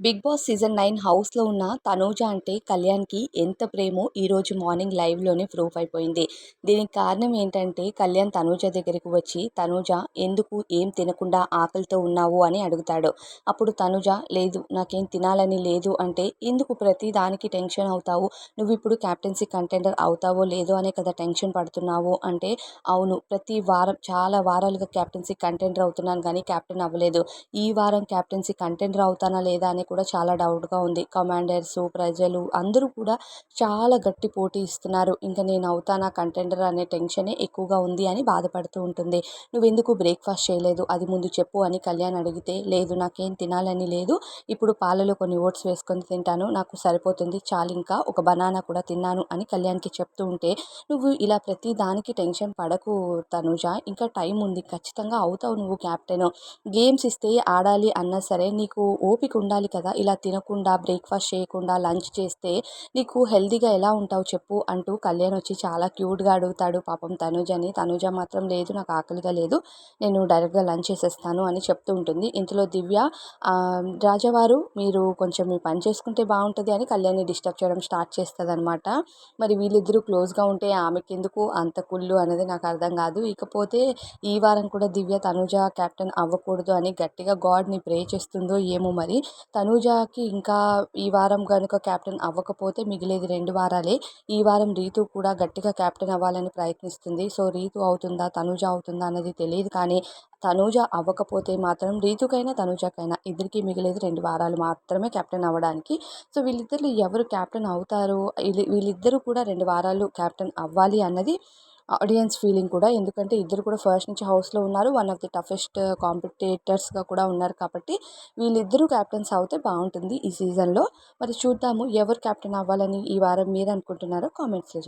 Big boss season nine హౌస్లో ఉన్న తనూజ అంటే కళ్యాణ్కి ఎంత ప్రేమో ఈరోజు మార్నింగ్ లైవ్లోనే ప్రూఫ్ అయిపోయింది. దీనికి కారణం ఏంటంటే కళ్యాణ్ తనూజ దగ్గరికి వచ్చి తనూజ ఎందుకు ఏం తినకుండా ఆకలితో ఉన్నావు? అని అడుగుతాడు. అప్పుడు తనూజ లేదు నాకేం తినాలని లేదు అంటే ఎందుకు ప్రతి దానికి టెన్షన్ అవుతావు? నువ్వు ఇప్పుడు క్యాప్టెన్సీ కంటెండర్ అవుతావో లేదో అనే కదా టెన్షన్ పడుతున్నావు? అంటే అవును ప్రతి వారం చాలా వారాలుగా క్యాప్టెన్సీ కంటెండర్ అవుతున్నాను కానీ క్యాప్టెన్ అవ్వలేదు. ఈ వారం క్యాప్టెన్సీ కంటెండర్ అవుతానా లేదా? అని కూడా చాలా డౌట్గా ఉంది. కమాండర్స్ ప్రజలు అందరూ కూడా చాలా గట్టి పోటీ ఇస్తున్నారు. ఇంకా నేను అవుతానా కంటెండర్ అనే టెన్షనే ఎక్కువగా ఉంది అని బాధపడుతూ ఉంటుంది. నువ్వు ఎందుకు బ్రేక్ఫాస్ట్ చేయలేదు? అది ముందు చెప్పు అని కళ్యాణ్ అడిగితే లేదు నాకేం తినాలని లేదు. ఇప్పుడు పాలలో కొన్ని ఓట్స్ వేసుకొని తింటాను. నాకు సరిపోతుంది. చాలు ఇంకా ఒక బనానా కూడా తిన్నాను అని కళ్యాణ్కి చెప్తూ ఉంటే నువ్వు ఇలా ప్రతి దానికి టెన్షన్ పడకు తనుజ. ఇంకా టైం ఉంది. ఖచ్చితంగా అవుతావు నువ్వు క్యాప్టెన్. గేమ్స్ ఇస్తే ఆడాలి అన్నా సరే నీకు ఓపిక ఉండాలి కదా. ఇలా తినకుండా బ్రేక్ఫాస్ట్ చేయకుండా లంచ్ చేస్తే నీకు హెల్తీగా ఎలా ఉంటావు చెప్పు అంటూ కళ్యాణ్ వచ్చి చాలా క్యూట్గా అడుగుతాడు. పాపం తనుజని తనుజ మాత్రం లేదు నాకు ఆకలిగా లేదు. నేను డైరెక్ట్గా లంచ్ చేసేస్తాను అని చెప్తూ ఉంటుంది. ఇంతలో దివ్య రాజావారు మీరు కొంచెం మీ పని చేసుకుంటే బాగుంటుంది అని కళ్యాణ్ని డిస్టర్బ్ చేయడం స్టార్ట్ చేస్తుంది అనమాట మరి వీళ్ళిద్దరూ క్లోజ్గా ఉంటే ఆమెకి ఎందుకు అంత కుళ్ళు అనేది నాకు అర్థం కాదు. ఇకపోతే ఈ వారం కూడా దివ్య తనుజ కెప్టెన్ అవ్వకూడదు అని గట్టిగా గాడ్ని ప్రే చేస్తుందో ఏమో మరి తను తనూజకి ఇంకా ఈ వారం కనుక క్యాప్టెన్ అవ్వకపోతే మిగిలేది రెండు వారాలే. ఈ వారం రీతు కూడా గట్టిగా క్యాప్టెన్ అవ్వాలని ప్రయత్నిస్తుంది. సో రీతు అవుతుందా తనూజ అవుతుందా అనేది తెలియదు. కానీ తనూజ అవ్వకపోతే మాత్రం రీతుకైనా తనూజకైనా ఇద్దరికి మిగిలేది రెండు వారాలు మాత్రమే కెప్టెన్ అవ్వడానికి. సో వీళ్ళిద్దరు ఎవరు క్యాప్టెన్ అవుతారు? వీళ్ళిద్దరూ కూడా రెండు వారాలు క్యాప్టెన్ అవ్వాలి అన్నది ఆడియన్స్ ఫీలింగ్ కూడా. ఎందుకంటే ఇద్దరు కూడా ఫస్ట్ నుంచి హౌస్లో ఉన్నారు. One of the toughest uh, కాంపిటేటర్స్గా కూడా ఉన్నారు కాబట్టి వీళ్ళిద్దరూ క్యాప్టెన్స్ అవుతే బాగుంటుంది ఈ సీజన్లో. మరి చూద్దాము ఎవరు క్యాప్టెన్ అవ్వాలని ఈ వారం మీరు అనుకుంటున్నారో కామెంట్స్లో